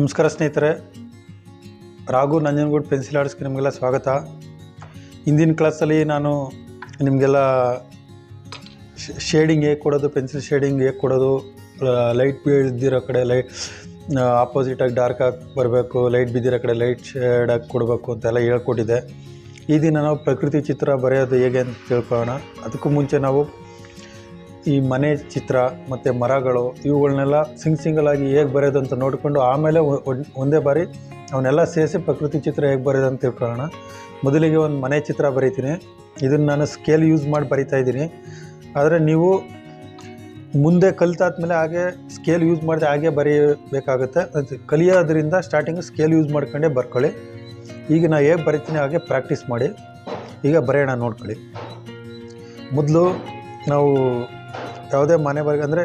ನಮಸ್ಕಾರ ಸ್ನೇಹಿತರೆ. ರಾಘು ನಂಜನಗೂಡು ಪೆನ್ಸಿಲ್ ಆರ್ಟ್ಸ್ಗೆ ನಿಮಗೆಲ್ಲ ಸ್ವಾಗತ. ಹಿಂದಿನ ಕ್ಲಾಸಲ್ಲಿ ನಾನು ನಿಮಗೆಲ್ಲ ಶೇಡಿಂಗ್ ಹೇಗೆ ಕೊಡೋದು ಪೆನ್ಸಿಲ್ ಶೇಡಿಂಗ್ ಹೇಗೆ ಕೊಡೋದು ಲೈಟ್ ಬೀಳ್ದಿರೋ ಕಡೆ ಲೈಟ್ ಆಪೋಸಿಟಾಗಿ ಡಾರ್ಕ್ ಆಗಿ ಬರಬೇಕು ಲೈಟ್ ಬಿದ್ದಿರೋ ಕಡೆ ಲೈಟ್ ಶೇಡಾಗಿ ಕೊಡಬೇಕು ಅಂತೆಲ್ಲ ಹೇಳ್ಕೊಟ್ಟಿದ್ದೆ. ಈ ದಿನ ನಾವು ಪ್ರಕೃತಿ ಚಿತ್ರ ಬರೆಯೋದು ಹೇಗೆ ಅಂತ ತಿಳ್ಕೊಳ್ಳೋಣ. ಅದಕ್ಕೂ ಮುಂಚೆ ನಾವು ಈ ಮನೆ ಚಿತ್ರ ಮತ್ತು ಮರಗಳು ಇವುಗಳನ್ನೆಲ್ಲ ಸಿಂಗ್ ಸಿಂಗಲ್ ಆಗಿ ಹೇಗೆ ಬರೆಯೋದು ಅಂತ ನೋಡಿಕೊಂಡು ಆಮೇಲೆ ಒಂದೇ ಬಾರಿ ಅವನ್ನೆಲ್ಲ ಸೇರಿಸಿ ಪ್ರಕೃತಿ ಚಿತ್ರ ಹೇಗೆ ಬರೆಯೋದು ಅಂತ ತಿಳ್ಕೊಳ್ಳೋಣ. ಮೊದಲಿಗೆ ಒಂದು ಮನೆ ಚಿತ್ರ ಬರೀತೀನಿ. ಇದನ್ನು ನಾನು ಸ್ಕೇಲ್ ಯೂಸ್ ಮಾಡಿ ಬರಿತಾ ಇದ್ದೀನಿ. ಆದರೆ ನೀವು ಮುಂದೆ ಕಲಿತಾದ್ಮೇಲೆ ಹಾಗೆ ಸ್ಕೇಲ್ ಯೂಸ್ ಮಾಡಿದೆ ಹಾಗೆ ಬರೀಬೇಕಾಗುತ್ತೆ. ಅದು ಕಲಿಯೋದ್ರಿಂದ ಸ್ಟಾರ್ಟಿಂಗ್ ಸ್ಕೇಲ್ ಯೂಸ್ ಮಾಡ್ಕೊಂಡೇ ಬರ್ಕೊಳ್ಳಿ. ಈಗ ನಾನು ಹೇಗೆ ಬರಿತೀನಿ ಹಾಗೆ ಪ್ರಾಕ್ಟೀಸ್ ಮಾಡಿ. ಈಗ ಬರೆಯೋಣ ನೋಡ್ಕೊಳ್ಳಿ. ಮೊದಲು ನಾವು ಯಾವುದೇ ಮನೆ ಬರ್ಗ ಅಂದರೆ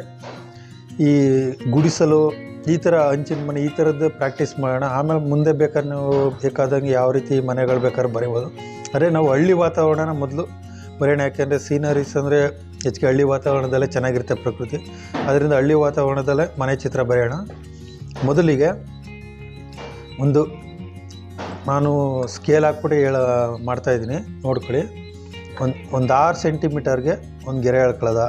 ಈ ಗುಡಿಸಲು, ಈ ಥರ ಹಂಚಿನ ಮನೆ, ಈ ಥರದ್ದು ಪ್ರಾಕ್ಟೀಸ್ ಮಾಡೋಣ. ಆಮೇಲೆ ಮುಂದೆ ಬೇಕಾದ್ರೆ ನಾವು ಬೇಕಾದಂಗೆ ಯಾವ ರೀತಿ ಮನೆಗಳು ಬೇಕಾದ್ರೆ ಬರೀಬೋದು. ಅದೇ ನಾವು ಹಳ್ಳಿ ವಾತಾವರಣನ ಮೊದಲು ಬರೆಯೋಣ. ಯಾಕೆಂದರೆ ಸೀನರೀಸ್ ಅಂದರೆ ಹೆಚ್ಚಿಗೆ ಹಳ್ಳಿ ವಾತಾವರಣದಲ್ಲೇ ಚೆನ್ನಾಗಿರುತ್ತೆ ಪ್ರಕೃತಿ. ಅದರಿಂದ ಹಳ್ಳಿ ವಾತಾವರಣದಲ್ಲೇ ಮನೆ ಚಿತ್ರ ಬರೆಯೋಣ. ಮೊದಲಿಗೆ ಒಂದು ನಾನು ಸ್ಕೇಲ್ ಹಾಕ್ಬಿಟ್ಟು ಹೇಳ ಮಾಡ್ತಾಯಿದ್ದೀನಿ ನೋಡ್ಕೊಳ್ಳಿ. ಒಂದು ಒಂದು ಆರು ಸೆಂಟಿಮೀಟರ್ಗೆ ಒಂದು ಗೆರೆ ಎಳ್ಕೊಳ್ಳೋದ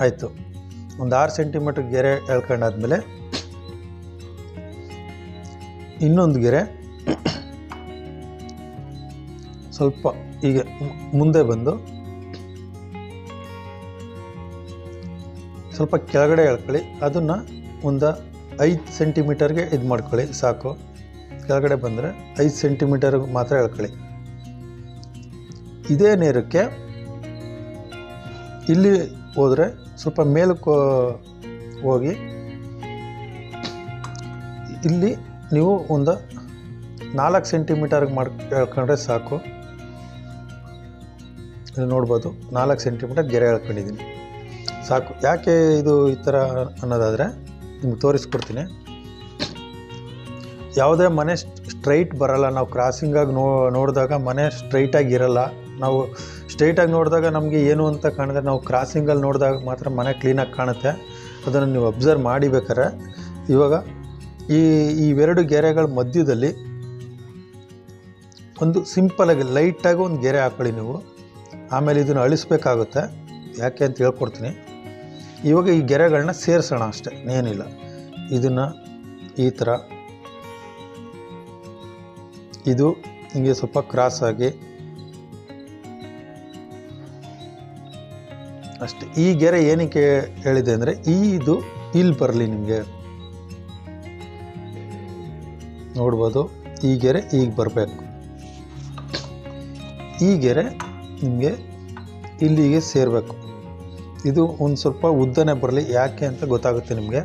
ಆಯಿತು. ಒಂದು ಆರು ಸೆಂಟಿಮೀಟ್ರ್ ಗೆರೆ ಎಳ್ಕೊಂಡಾದ್ಮೇಲೆ ಇನ್ನೊಂದು ಗೆರೆ ಸ್ವಲ್ಪ ಹೀಗೆ ಮುಂದೆ ಬಂದು ಸ್ವಲ್ಪ ಕೆಳಗಡೆ ಎಳ್ಕೊಳ್ಳಿ. ಅದನ್ನು ಒಂದು ಐದು ಸೆಂಟಿಮೀಟರ್ಗೆ ಇದು ಮಾಡ್ಕೊಳ್ಳಿ, ಸಾಕು. ಕೆಳಗಡೆ ಬಂದರೆ ಐದು ಸೆಂಟಿಮೀಟರ್ಗೆ ಮಾತ್ರ ಎಳ್ಕೊಳ್ಳಿ. ಇದೇ ನೇರಕ್ಕೆ ಇಲ್ಲಿ ಹೋದರೆ ಸ್ವಲ್ಪ ಮೇಲಕ್ಕೆ ಹೋಗಿ. ಇಲ್ಲಿ ನೀವು ಒಂದು ನಾಲ್ಕು ಸೆಂಟಿಮೀಟರ್ಗೆ ಮಾಡ್ಕೊಂಡ್ರೆ ಸಾಕು. ಇಲ್ಲಿ ನೋಡ್ಬೋದು, ನಾಲ್ಕು ಸೆಂಟಿಮೀಟರ್ ಗೆರೆ ಹೇಳ್ಕೊಂಡಿದ್ದೀನಿ. ಸಾಕು. ಯಾಕೆ ಇದು ಈ ಥರ ಅನ್ನೋದಾದರೆ, ನಿಮ್ಗೆ ತೋರಿಸ್ಕೊಡ್ತೀನಿ. ಯಾವುದೇ ಮನೆ ಸ್ಟ್ರೈಟ್ ಬರಲ್ಲ. ನಾವು ಕ್ರಾಸಿಂಗಾಗಿ ನೋ, ನೋಡಿದಾಗ ಮನೆ ಸ್ಟ್ರೈಟಾಗಿ ಇರಲ್ಲ. ನಾವು ಸ್ಟ್ರೈಟಾಗಿ ನೋಡಿದಾಗ ನಮಗೆ ಏನು ಅಂತ ಕಾಣಿದ್ರೆ ನಾವು ಕ್ರಾಸಿಂಗಲ್ಲಿ ನೋಡಿದಾಗ ಮಾತ್ರ ಮನೆ ಕ್ಲೀನಾಗಿ ಕಾಣುತ್ತೆ. ಅದನ್ನು ನೀವು ಅಬ್ಸರ್ವ್ ಮಾಡಿಬೇಕಾರೆ ಇವಾಗ ಈ ಇವೆರಡು ಗೆರೆಗಳ ಮಧ್ಯದಲ್ಲಿ ಒಂದು ಸಿಂಪಲಾಗಿ ಲೈಟಾಗಿ ಒಂದು ಗೆರೆ ಹಾಕೊಳ್ಳಿ ನೀವು. ಆಮೇಲೆ ಇದನ್ನು ಅಳಿಸ್ಬೇಕಾಗುತ್ತೆ. ಯಾಕೆ ಅಂತ ಹೇಳ್ಕೊಡ್ತೀನಿ. ಇವಾಗ ಈ ಗೆರೆಗಳನ್ನ ಸೇರಿಸೋಣ ಅಷ್ಟೇ, ಏನಿಲ್ಲ. ಇದನ್ನು ಈ ಥರ ಇದು ಹಿಂಗೆ ಸ್ವಲ್ಪ ಕ್ರಾಸ್ ಅಷ್ಟೇ. ಈ ಗೆರೆ ಏನಕ್ಕೆ ಹೇಳಿದೆ ಅಂದರೆ ಈ ಇದು ಇಲ್ಲಿ ಬರಲಿ ನಿಮಗೆ. ನೋಡ್ಬೋದು, ಈ ಗೆರೆ ಈಗ ಬರಬೇಕು. ಈ ಗೆರೆ ನಿಮಗೆ ಇಲ್ಲಿಗೆ ಸೇರಬೇಕು. ಇದು ಒಂದು ಸ್ವಲ್ಪ ಉದ್ದನೆ ಬರಲಿ, ಯಾಕೆ ಅಂತ ಗೊತ್ತಾಗುತ್ತೆ ನಿಮಗೆ.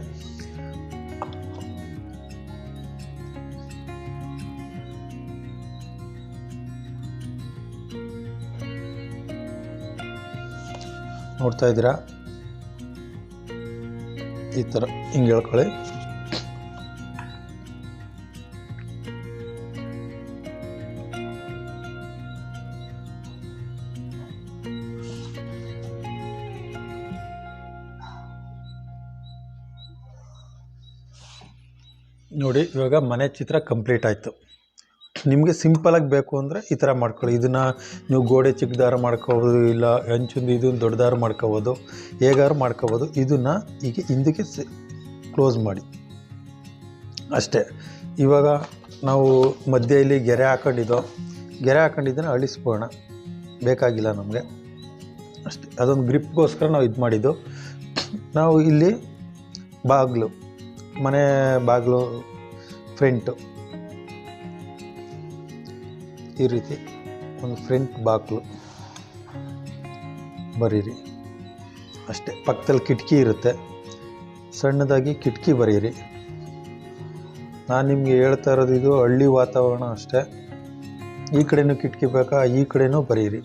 ನೋಡ್ತಾ ಇದ್ದೀರಾ? ಈ ಥರ ಹಿಂಗೆ ಹೇಳ್ಕೊಳ್ಳಿ. ನೋಡಿ ಇವಾಗ ಮನೆ ಚಿತ್ರ ಕಂಪ್ಲೀಟ್ ಆಯಿತು. ನಿಮಗೆ ಸಿಂಪಲಾಗಿ ಬೇಕು ಅಂದರೆ ಈ ಥರ ಮಾಡ್ಕೊಳ್ಳಿ. ಇದನ್ನು ನೀವು ಗೋಡೆ ಚಿಕ್ಕ ದಾರ ಮಾಡ್ಕೋಬೋದು, ಇಲ್ಲ ಹೆಂಚಿಂದು ಇದು ದೊಡ್ಡ ದಾರ ಮಾಡ್ಕೋಬೋದು ಹೇಗಾದ್ರು ಮಾಡ್ಕೋಬೋದು, ಇದನ್ನು ಈಗ ಹಿಂದಕ್ಕೆ ಕ್ಲೋಸ್ ಮಾಡಿ. ಅಷ್ಟೇ. ಇವಾಗ ನಾವು ಮಧ್ಯೆಯಲ್ಲಿ ಗೆರೆ ಹಾಕೊಂಡಿದ್ದೋ, ಗೆರೆ ಹಾಕೊಂಡಿದ್ದನ್ನು ಅಳಿಸ್ಬೋಣ. ಬೇಕಾಗಿಲ್ಲ ನಮಗೆ. ಅಷ್ಟೇ. ಅದೊಂದು ಗ್ರಿಪ್ಗೋಸ್ಕರ ನಾವು ಇದು ಮಾಡಿದ್ದು. ನಾವು ಇಲ್ಲಿ ಬಾಗಿಲು, ಮನೆ ಬಾಗಿಲು ಫ್ರಂಟು ಈ ರೀತಿ ಒಂದು ಫ್ರಂಟ್ ಬಾಕ್ಲು ಬರೀರಿ. ಅಷ್ಟೇ, ಪಕ್ಕದಲ್ಲಿ ಕಿಟಕಿ ಇರುತ್ತೆ. ಸಣ್ಣದಾಗಿ ಕಿಟಕಿ ಬರೀರಿ. ನಾನು ನಿಮಗೆ ಹೇಳ್ತಾ ಇರೋದು ಇದು ಹಳ್ಳಿ ವಾತಾವರಣ ಅಷ್ಟೇ. ಈ ಕಡೆನೂ ಕಿಟಕಿ ಬೇಕಾ? ಈ ಕಡೆನೂ ಬರೀರಿ.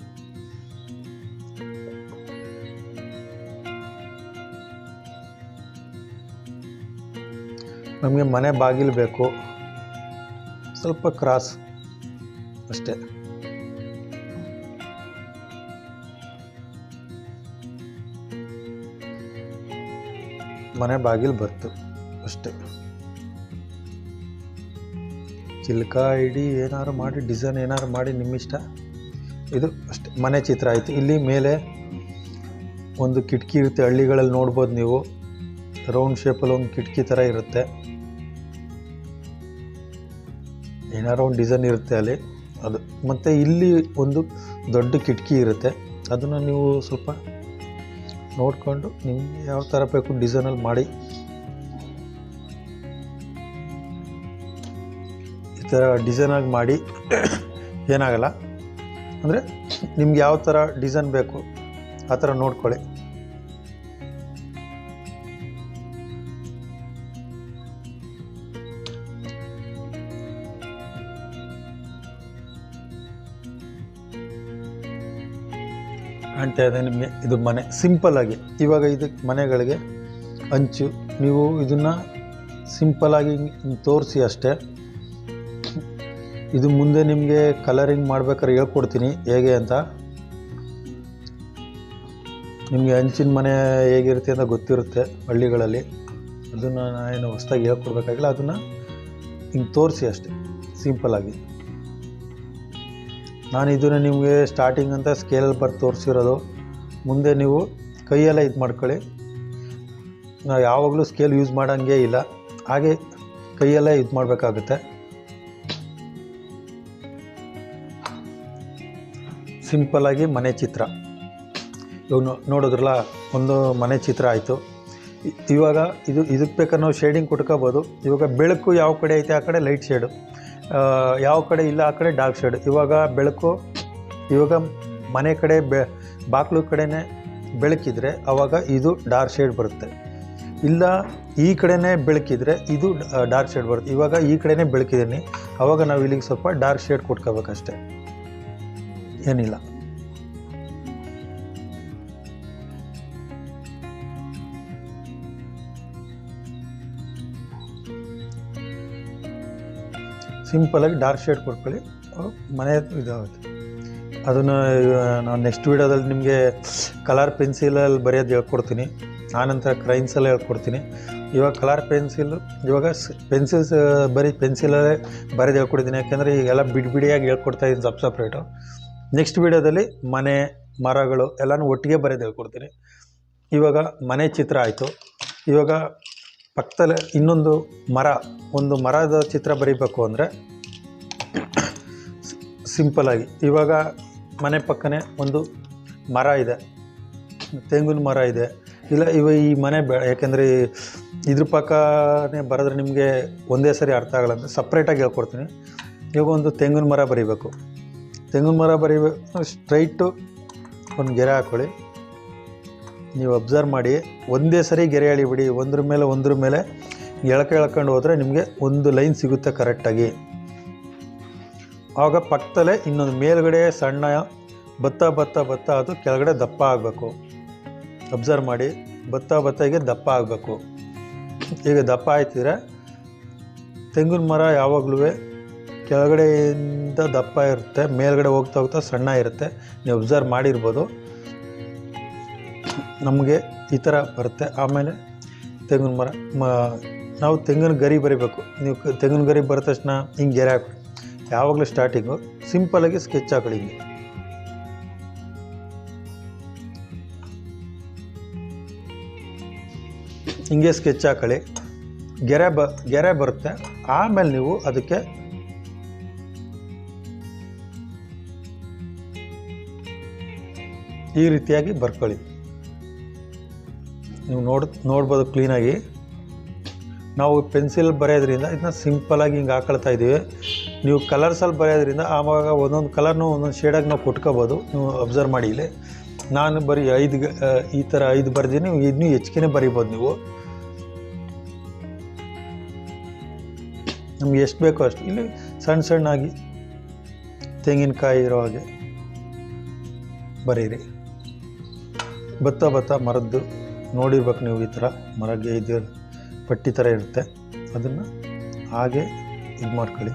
ನಮಗೆ ಮನೆ ಬಾಗಿಲು ಬೇಕು. ಸ್ವಲ್ಪ ಕ್ರಾಸ್ ಅಷ್ಟೇ. ಮನೆ ಬಾಗಿಲು ಬರ್ತು ಅಷ್ಟೇ. ಚಿಲ್ಕ ಇಡಿ ಏನಾದ್ರು ಮಾಡಿ, ಡಿಸೈನ್ ಏನಾದ್ರು ಮಾಡಿ ನಿಮ್ಮಿಷ್ಟ? ಇದು ಅಷ್ಟೆ. ಮನೆ ಚಿತ್ರ ಆಯಿತು. ಇಲ್ಲಿ ಮೇಲೆ ಒಂದು ಕಿಟಕಿ ಇರುತ್ತೆ. ಹಳ್ಳಿಗಳಲ್ಲಿ ನೋಡ್ಬೋದು ನೀವು. ರೌಂಡ್ ಶೇಪಲ್ಲಿ ಒಂದು ಕಿಟಕಿ ಥರ ಇರುತ್ತೆ. ಏನಾರೋ ಒಂದು ಡಿಸೈನ್ ಇರುತ್ತೆ ಅಲ್ಲಿ. ಅದು ಮತ್ತು ಇಲ್ಲಿ ಒಂದು ದೊಡ್ಡ ಕಿಟಕಿ ಇರುತ್ತೆ. ಅದನ್ನು ನೀವು ಸ್ವಲ್ಪ ನೋಡಿಕೊಂಡು ನಿಮ್ಗೆ ಯಾವ ಥರ ಬೇಕು ಡಿಸೈನಲ್ಲಿ ಮಾಡಿ. ಈ ಥರ ಡಿಸೈನಾಗಿ ಮಾಡಿ ಏನಾಗಲ್ಲ. ಅಂದರೆ ನಿಮ್ಗೆ ಯಾವ ಥರ ಡಿಸೈನ್ ಬೇಕು ಆ ಥರ ನೋಡ್ಕೊಳ್ಳಿ. ಕಾಣ್ತಾ ಇದೆ ನಿಮಗೆ. ಇದು ಮನೆ. ಸಿಂಪಲ್ ಆಗಿ. ಇವಾಗ ಇದಕ್ಕೆ ಮನೆಗಳಿಗೆ ಅಂಚು. ನೀವು ಇದನ್ನು ಸಿಂಪಲ್ಲಾಗಿ ತೋರಿಸಿ ಅಷ್ಟೇ. ಇದು ಮುಂದೆ ನಿಮಗೆ ಕಲರಿಂಗ್ ಮಾಡ್ಬೇಕಾದ್ರೆ ಹೇಳ್ಕೊಡ್ತೀನಿ. ಹೇಗೆ ಅಂತ. ನಿಮಗೆ ಹಂಚಿನ ಮನೆ ಹೇಗಿರುತ್ತೆ ಅಂತ ಗೊತ್ತಿರುತ್ತೆ ಹಳ್ಳಿಗಳಲ್ಲಿ. ಅದನ್ನು ನಾನು ಏನು ಹೊಸ್ದಾಗಿ ಹೇಳ್ಕೊಡ್ಬೇಕಾಗಿಲ್ಲ. ಅದನ್ನು ಹಿಂಗೆ ತೋರಿಸಿ ಅಷ್ಟೇ. ಸಿಂಪಲ್ಲಾಗಿ ನಾನು ಇದನ್ನು ನಿಮಗೆ ಸ್ಟಾರ್ಟಿಂಗ್ ಅಂತ ಸ್ಕೇಲಲ್ಲಿ ಬರ್ ತೋರಿಸಿರೋದು. ಮುಂದೆ ನೀವು ಕೈಯೆಲ್ಲ ಇದು ಮಾಡ್ಕೊಳ್ಳಿ. ನಾವು ಯಾವಾಗಲೂ ಸ್ಕೇಲ್ ಯೂಸ್ ಮಾಡೋಂಗೇ ಇಲ್ಲ. ಹಾಗೆ ಕೈಯೆಲ್ಲ ಇದು ಮಾಡಬೇಕಾಗುತ್ತೆ. ಸಿಂಪಲ್ಲಾಗಿ ಮನೆ ಚಿತ್ರ. ಇವಾಗ ನೋಡಿದ್ರಲ್ಲ, ಒಂದು ಮನೆ ಚಿತ್ರ ಆಯಿತು. ಇವಾಗ ಇದು ಇದಕ್ಕೆ ಬೇಕಾದ್ರೆ ನಾವು ಶೇಡಿಂಗ್ ಕೊಟ್ಕೋಬೋದು. ಇವಾಗ ಬೆಳಕು ಯಾವ ಕಡೆ ಐತೆ ಆ ಕಡೆ ಲೈಟ್ ಶೇಡು ಯಾವ ಕಡೆ ಇಲ್ಲ ಆ ಕಡೆ ಡಾರ್ಕ್ ಶೇಡ್ ಇವಾಗ ಬೆಳಕು, ಇವಾಗ ಮನೆ ಕಡೆ ಬೆ, ಬಾಗಿಲು ಕಡೆನೇ ಬೆಳಕಿದ್ರೆ ಆವಾಗ ಇದು ಡಾರ್ಕ್ ಶೇಡ್ ಬರುತ್ತೆ. ಇಲ್ಲ ಈ ಕಡೆನೇ ಬೆಳಕಿದ್ರೆ ಇದು ಡಾರ್ಕ್ ಶೇಡ್ ಬರುತ್ತೆ. ಇವಾಗ ಈ ಕಡೆನೇ ಬೆಳಕಿದ್ದೀನಿ. ಆವಾಗ ನಾವು ಇಲ್ಲಿಗೆ ಸ್ವಲ್ಪ ಡಾರ್ಕ್ ಶೇಡ್ ಕೊಟ್ಕೋಬೇಕಷ್ಟೆ. ಏನಿಲ್ಲ. ಸಿಂಪಲಾಗಿ ಡಾರ್ಕ್ ಶೇಡ್ ಕೊಟ್ಕೊಳ್ಳಿ. ಮನೆ ಇದಾಗುತ್ತೆ. ಅದನ್ನು ನಾನು ನೆಕ್ಸ್ಟ್ ವೀಡಿಯೋದಲ್ಲಿ ನಿಮಗೆ ಕಲರ್ ಪೆನ್ಸಿಲಲ್ಲಿ ಬರೆಯೋದು ಹೇಳ್ಕೊಡ್ತೀನಿ. ಆನಂತರ ಕ್ರೈನ್ಸಲ್ಲಿ ಹೇಳ್ಕೊಡ್ತೀನಿ. ಇವಾಗ ಕಲರ್ ಪೆನ್ಸಿಲ್ ಇವಾಗ ಪೆನ್ಸಿಲ್ಸ್ ಬರೀ ಪೆನ್ಸಿಲಲ್ಲೇ ಬರೆದು ಹೇಳ್ಕೊಡ್ತೀನಿ ಯಾಕೆಂದರೆ ಈಗೆಲ್ಲ ಬಿಡಿ ಬಿಡಿಯಾಗಿ ಹೇಳ್ಕೊಡ್ತಾ ಇದ್ದೀನಿ ಸಪ್ ಸಪ್ರೇಟು ನೆಕ್ಸ್ಟ್ ವೀಡಿಯೋದಲ್ಲಿ ಮನೆ, ಮರಗಳು ಎಲ್ಲನೂ ಒಟ್ಟಿಗೆ ಬರೆದು ಹೇಳ್ಕೊಡ್ತೀನಿ. ಇವಾಗ ಮನೆ ಚಿತ್ರ ಆಯಿತು. ಇವಾಗ ಪಕ್ಕದಲ್ಲೇ ಇನ್ನೊಂದು ಮರ, ಒಂದು ಮರದ ಚಿತ್ರ ಬರೀಬೇಕು ಅಂದರೆ ಸಿಂಪಲಾಗಿ ಇವಾಗ ಮನೆ ಪಕ್ಕನೆ ಒಂದು ಮರ ಇದೆ, ತೆಂಗಿನ ಮರ ಇದೆ. ಇಲ್ಲ, ಇವ ಈ ಮನೆ ಬೆ, ಯಾಕೆಂದರೆ ಇದ್ರ ಪಕ್ಕನೇ ಬರೆದ್ರೆ ನಿಮಗೆ ಒಂದೇ ಸರಿ ಅರ್ಥ ಆಗಲ್ಲ ಅಂತ ಸಪ್ರೇಟಾಗಿ ಹೇಳ್ಕೊಡ್ತೀನಿ. ಇವಾಗ ಒಂದು ತೆಂಗಿನ ಮರ ಬರೀಬೇಕು. ತೆಂಗಿನ ಮರ ಬರೀಬೇಕು ಸ್ಟ್ರೈಟು ಒಂದು ಗೆರೆ ಹಾಕ್ಕೊಳ್ಳಿ ನೀವು ಅಬ್ಸರ್ವ್ ಮಾಡಿ, ಒಂದೇ ಸರಿ ಗೆರೆ ಎಳಿಬಿಡಿ ಒಂದ್ರ ಮೇಲೆ ಒಂದ್ರ ಮೇಲೆ ಎಳ್ಕ ಎಳ್ಕೊಂಡು ಹೋದರೆ ನಿಮಗೆ ಒಂದು ಲೈನ್ ಸಿಗುತ್ತೆ ಕರೆಕ್ಟಾಗಿ. ಆವಾಗ ಪಕ್ಕದಲ್ಲೇ ಇನ್ನೊಂದು ಮೇಲ್ಗಡೆ ಸಣ್ಣ ಭತ್ತ ಭತ್ತ ಭತ್ತ ಅದು ಕೆಳಗಡೆ ದಪ್ಪ ಆಗಬೇಕು. ಅಬ್ಸರ್ವ್ ಮಾಡಿ ಭತ್ತ ಈಗ ದಪ್ಪ ಆಗಬೇಕು. ಈಗ ದಪ್ಪ ಆಯ್ತಿದ್ರೆ ತೆಂಗಿನ ಮರ ಯಾವಾಗಲೂ ಕೆಳಗಡೆಯಿಂದ ದಪ್ಪ ಇರುತ್ತೆ, ಮೇಲ್ಗಡೆ ಹೋಗ್ತಾ ಹೋಗ್ತಾ ಸಣ್ಣ ಇರುತ್ತೆ, ನೀವು ಅಬ್ಸರ್ವ್ ಮಾಡಿರ್ಬೋದು. ನಮಗೆ ಈ ಥರ ಬರುತ್ತೆ. ಆಮೇಲೆ ತೆಂಗಿನ ಮರ, ಮ, ನಾವು ತೆಂಗಿನ ಗರಿ ಬರಿಬೇಕು. ನೀವು ತೆಂಗಿನ ಗರಿ ಬರೋ ತಕ್ಷಣ ಹಿಂಗೆ ಗೆರೆ ಹಾಕಿ ಯಾವಾಗಲೂ ಸ್ಟಾರ್ಟಿಂಗು ಸಿಂಪಲಾಗಿ ಸ್ಕೆಚ್ ಹಾಕೊಳ್ಳಿ ಹಿಂಗೆ. ಹಿಂಗೆ ಸ್ಕೆಚ್ ಹಾಕೊಳ್ಳಿ. ಗೆರೆ ಬ, ಗೆರೆ ಬರುತ್ತೆ. ಆಮೇಲೆ ನೀವು ಅದಕ್ಕೆ ಈ ರೀತಿಯಾಗಿ ಬರ್ಕೊಳ್ಳಿ. ನೀವು ನೋಡ್ ನೋಡ್ಬೋದು ಕ್ಲೀನಾಗಿ. ನಾವು ಪೆನ್ಸಿಲ್ ಬರೆಯೋದ್ರಿಂದ ಇದನ್ನ ಸಿಂಪಲಾಗಿ ಹಿಂಗೆ ಹಾಕೊಳ್ತಾ ಇದ್ದೀವಿ. ನೀವು ಕಲರ್ಸಲ್ಲಿ ಬರೆಯೋದ್ರಿಂದ ಆವಾಗ ಒಂದೊಂದು ಕಲರ್ನು ಒಂದೊಂದು ಶೇಡಾಗಿ ನಾವು ಕೊಟ್ಕೋಬೋದು. ನೀವು ಅಬ್ಸರ್ವ್ ಮಾಡಿ ಇಲ್ಲಿ. ನಾನು ಬರೀ ಐದು ಈ ಥರ ಐದು ಬರ್ದೀನಿ. ಇನ್ನೂ ಹೆಚ್ಚಿಗೆ ಬರಿಬೋದು ನೀವು. ನಮ್ಗೆ ಎಷ್ಟು ಬೇಕೋ ಅಷ್ಟು. ಇಲ್ಲಿ ಸಣ್ಣ ಸಣ್ಣಾಗಿ ತೆಂಗಿನಕಾಯಿ ಇರೋ ಹಾಗೆ ಬರೀರಿ. ಬತ್ತ ಬತ್ತ ಮರದ್ದು. ನೋಡಿರ್ಬೇಕು ನೀವು ಈ ಥರ ಮರಗೆ ಇದು ಪಟ್ಟಿ ಥರ ಇರುತ್ತೆ. ಅದನ್ನು ಹಾಗೆ ಇದು ಮಾಡ್ಕೊಳ್ಳಿ.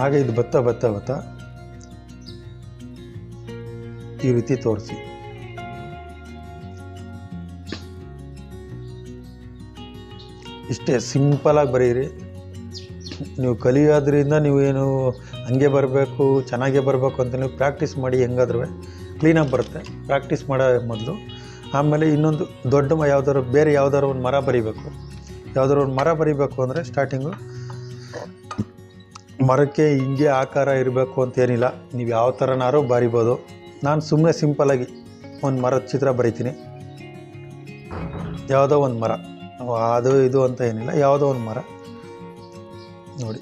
ಹಾಗೆ ಇದು ಭತ್ತ ಭತ್ತ ಭತ್ತ ಈ ರೀತಿ ತೋರಿಸಿ. ಇಷ್ಟೇ ಸಿಂಪಲಾಗಿ ಬರೀರಿ. ನೀವು ಕಲಿಯೋದ್ರಿಂದ ನೀವು ಏನು ಹಂಗೆ ಬರಬೇಕು, ಚೆನ್ನಾಗೇ ಬರಬೇಕು ಅಂತ ನೀವು ಪ್ರಾಕ್ಟೀಸ್ ಮಾಡಿ ಹೆಂಗಾದ್ರೂ ಕ್ಲೀನಾಗಿ ಬರುತ್ತೆ. ಪ್ರಾಕ್ಟೀಸ್ ಮಾಡೋ ಮೊದಲು. ಆಮೇಲೆ ಇನ್ನೊಂದು ದೊಡ್ಡ ಯಾವ್ದಾದ್ರು ಬೇರೆ ಯಾವ್ದಾದ್ರು ಒಂದು ಮರ ಬರಿಬೇಕು. ಯಾವ್ದಾದ್ರು ಒಂದು ಮರ ಬರಿಬೇಕು ಅಂದರೆ ಸ್ಟಾರ್ಟಿಂಗು ಮರಕ್ಕೆ ಹಿಂಗೆ ಆಕಾರ ಇರಬೇಕು ಅಂತೇನಿಲ್ಲ ನೀವು ಯಾವ ಥರನಾರು ಬರಿಬೋದು. ನಾನು ಸುಮ್ಮನೆ ಸಿಂಪಲಾಗಿ ಒಂದು ಮರದ ಚಿತ್ರ ಬರಿತೀನಿ. ಯಾವುದೋ ಒಂದು ಮರ. ಅದು ಇದು ಅಂತ ಏನಿಲ್ಲ. ಯಾವುದೋ ಒಂದು ಮರ. ನೋಡಿ.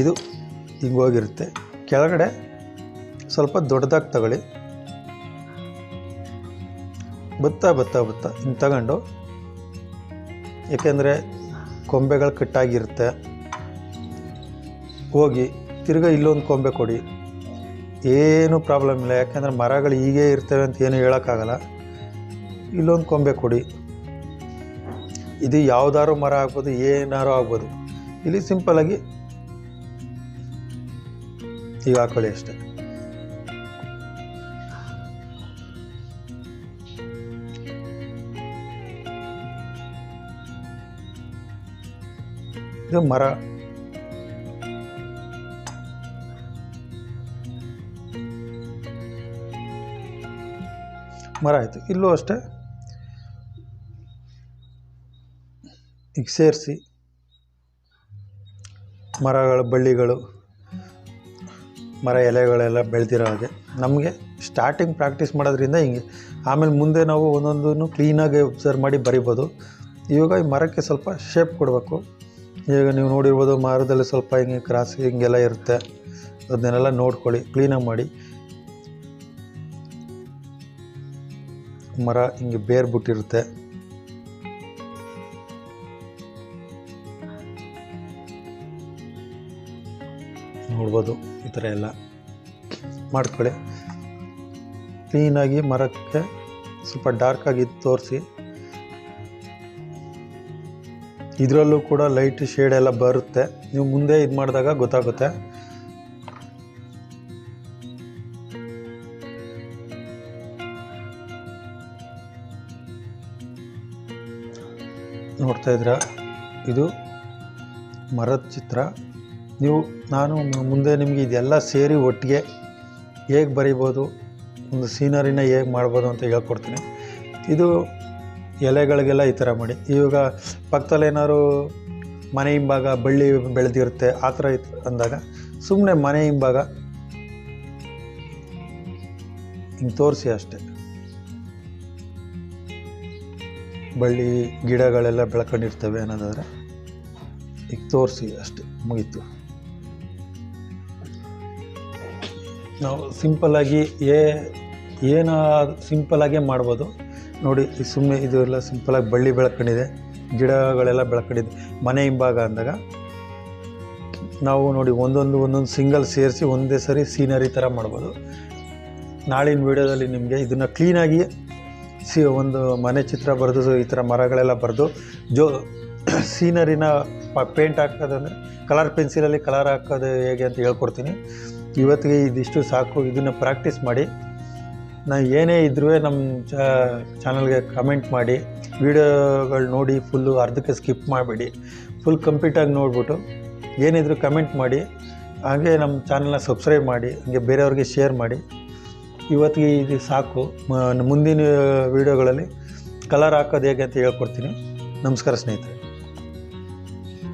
ಇದು ಹಿಂಗೋಗಿರುತ್ತೆ ಕೆಳಗಡೆ ಸ್ವಲ್ಪ ದೊಡ್ಡದಾಗಿ ತಗೊಳ್ಳಿ. ಬತ್ತಾ ಬತ್ತಾ ಬತ್ತಾ ಹಿಂಗೆ ತಗೊಂಡು. ಏಕೆಂದರೆ ಕೊಂಬೆಗಳು ಕಟ್ಟಾಗಿರುತ್ತೆ. ಹೋಗಿ ತಿರ್ಗ ಇಲ್ಲೊಂದು ಕೊಂಬೆ ಕೊಡಿ. ಏನು ಪ್ರಾಬ್ಲಮ್ ಇಲ್ಲ. ಯಾಕೆಂದರೆ ಮರಗಳು ಹೀಗೇ ಇರ್ತವೆ ಅಂತ ಏನು ಹೇಳೋಕ್ಕಾಗಲ್ಲ. ಇಲ್ಲೊಂದು ಕೊಂಬೆ ಕೊಡಿ. ಇದು ಯಾವ್ದಾರು ಮರ ಆಗ್ಬೋದು, ಏನಾರು ಆಗ್ಬೋದು. ಇಲ್ಲಿ ಸಿಂಪಲಾಗಿ ಈಗ ಹಾಕೊಳ್ಳಿ ಅಷ್ಟೇ. ಇದು ಮರ. ಮರ ಆಯಿತು. ಇಲ್ಲೂ ಅಷ್ಟೇ. ಈಗ ಸೇರಿಸಿ. ಮರಗಳು ಬಳ್ಳಿಗಳು, ಮರ ಎಲೆಗಳೆಲ್ಲ ಬೆಳೆದಿರೋ ಹಾಗೆ. ನಮಗೆ ಸ್ಟಾರ್ಟಿಂಗ್ ಪ್ರಾಕ್ಟೀಸ್ ಮಾಡೋದ್ರಿಂದ ಹಿಂಗೆ. ಆಮೇಲೆ ಮುಂದೆ ನಾವು ಒಂದೊಂದನ್ನು ಕ್ಲೀನಾಗಿ ಒಬ್ಸರ್ವ್ ಮಾಡಿ ಬರಿಬೋದು. ಇವಾಗ ಈ ಮರಕ್ಕೆ ಸ್ವಲ್ಪ ಶೇಪ್ ಕೊಡಬೇಕು. ಈಗ ನೀವು ನೋಡಿರ್ಬೋದು ಮರದಲ್ಲಿ ಸ್ವಲ್ಪ ಹಿಂಗೆ ಕ್ರಾಸ್ ಹಿಂಗೆಲ್ಲ ಇರುತ್ತೆ. ಅದನ್ನೆಲ್ಲ ನೋಡ್ಕೊಳ್ಳಿ ಕ್ಲೀನಾಗಿ ಮಾಡಿ. ಮರ ಹಿಂಗೆ ಬೇರ್ ಬಿಟ್ಟಿರುತ್ತೆ ನೋಡ್ಬೋದು ಈ ಥರ ಎಲ್ಲ ಮಾಡ್ಕೊಳ್ಳಿ. ಕ್ಲೀನಾಗಿ ಮರಕ್ಕೆ ಸ್ವಲ್ಪ ಡಾರ್ಕಾಗಿ ತೋರಿಸಿ. ಇದರಲ್ಲೂ ಕೂಡ ಲೈಟ್ ಶೇಡ್ ಎಲ್ಲ ಬರುತ್ತೆ. ನೀವು ಮುಂದೆ ಇದು ಮಾಡಿದಾಗ ಗೊತ್ತಾಗುತ್ತೆ. ನೋಡ್ತಾ ಇದ್ರ ಇದು ಮರದ ಚಿತ್ರ. ನೀವು, ನಾನು ಮುಂದೆ ನಿಮಗೆ ಇದೆಲ್ಲ ಸೇರಿ ಒಟ್ಟಿಗೆ ಹೇಗೆ ಬರಿಬೋದು, ಒಂದು ಸೀನರಿನ ಹೇಗೆ ಮಾಡ್ಬೋದು ಅಂತ ಹೇಳ್ಕೊಡ್ತೀನಿ. ಇದು ಎಲೆಗಳಿಗೆಲ್ಲ ಈ ಥರ ಮಾಡಿ. ಇವಾಗ ಪಕ್ಕದಲ್ಲಿ ಏನಾದ್ರು ಮನೆ ಹಿಂಭಾಗ ಬಳ್ಳಿ ಬೆಳೆದಿರುತ್ತೆ, ಆ ಥರ ಇತ್ತು ಅಂದಾಗ ಸುಮ್ಮನೆ ಮನೆ ಹಿಂಭಾಗ ಹಿಂಗೆ ತೋರಿಸಿ ಅಷ್ಟೆ. ಬಳ್ಳಿ ಗಿಡಗಳೆಲ್ಲ ಬೆಳ್ಕೊಂಡಿರ್ತವೆ ಅನ್ನೋದಾದರೆ ಈಗ ತೋರಿಸಿ ಅಷ್ಟೆ ಮುಗೀತು. ನಾವು ಸಿಂಪಲ್ಲಾಗಿ ಏ, ಏನು ಸಿಂಪಲ್ಲಾಗೇ ಮಾಡ್ಬೋದು. ನೋಡಿ ಸುಮ್ಮನೆ ಇದು ಎಲ್ಲ ಸಿಂಪಲ್ಲಾಗಿ ಬಳ್ಳಿ ಬೆಳ್ಕೊಂಡಿದೆ, ಗಿಡಗಳೆಲ್ಲ ಬೆಳ್ಕೊಂಡಿದೆ. ಮನೆ ಹಿಂಭಾಗ ಅಂದಾಗ ನಾವು ನೋಡಿ ಒಂದೊಂದು ಒಂದೊಂದು ಸಿಂಗಲ್ ಸೇರಿಸಿ ಒಂದೇ ಸರಿ ಸೀನರಿ ಥರ ಮಾಡ್ಬೋದು. ನಾಳಿನ ವೀಡಿಯೋದಲ್ಲಿ ನಿಮಗೆ ಇದನ್ನು ಕ್ಲೀನಾಗಿ ಸಿ, ಒಂದು ಮನೆ ಚಿತ್ರ ಬರೆದು, ಈ ಥರ ಮರಗಳೆಲ್ಲ ಬರೆದು, ಜೋ ಸೀನರಿನ ಪೇಂಟ್ ಹಾಕೋದಂದರೆ ಕಲರ್ ಪೆನ್ಸಿಲಲ್ಲಿ ಕಲರ್ ಹಾಕೋದು ಹೇಗೆ ಅಂತ ಹೇಳ್ಕೊಡ್ತೀನಿ. ಇವತ್ತಿಗೆ ಇದಿಷ್ಟು ಸಾಕು. ಇದನ್ನು ಪ್ರಾಕ್ಟೀಸ್ ಮಾಡಿ. ನಾನು ಏನೇ ಇದ್ರೂ ನಮ್ಮ ಚಾನಲ್ಗೆ ಕಮೆಂಟ್ ಮಾಡಿ. ವೀಡಿಯೋಗಳು ನೋಡಿ ಫುಲ್ಲು ಅರ್ಧಕ್ಕೆ ಸ್ಕಿಪ್ ಮಾಡಬೇಡಿ. ಫುಲ್ ಕಂಪ್ಲೀಟಾಗಿ ನೋಡಿಬಿಟ್ಟು ಏನಿದ್ರು ಕಮೆಂಟ್ ಮಾಡಿ. ಹಾಗೆ ನಮ್ಮ ಚಾನಲ್ನ ಸಬ್ಸ್ಕ್ರೈಬ್ ಮಾಡಿ. ಹಾಗೆ ಬೇರೆಯವ್ರಿಗೆ ಶೇರ್ ಮಾಡಿ. ಇವತ್ತಿಗೆ ಇದು ಸಾಕು. ಮುಂದಿನ ವೀಡಿಯೋಗಳಲ್ಲಿ ಕಲರ್ ಹಾಕೋದು ಹೇಗೆ ಅಂತ ಹೇಳ್ಕೊಡ್ತೀನಿ. ನಮಸ್ಕಾರ ಸ್ನೇಹಿತರೆ.